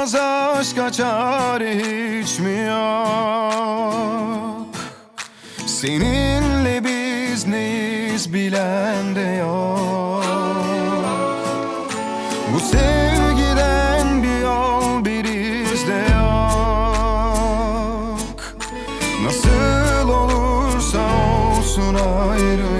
başka çare hiç mi yok? Seninle biz neyiz bilen de yok. Bu sevgiden bir yol bir iz de yok. Nasıl olursa olsun ayrı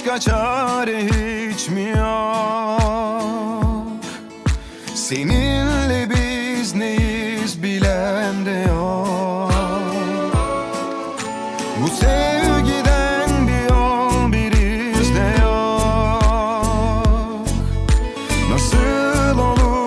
aşka çare hiç mi yok? Seninle biz neyiz bilen de yok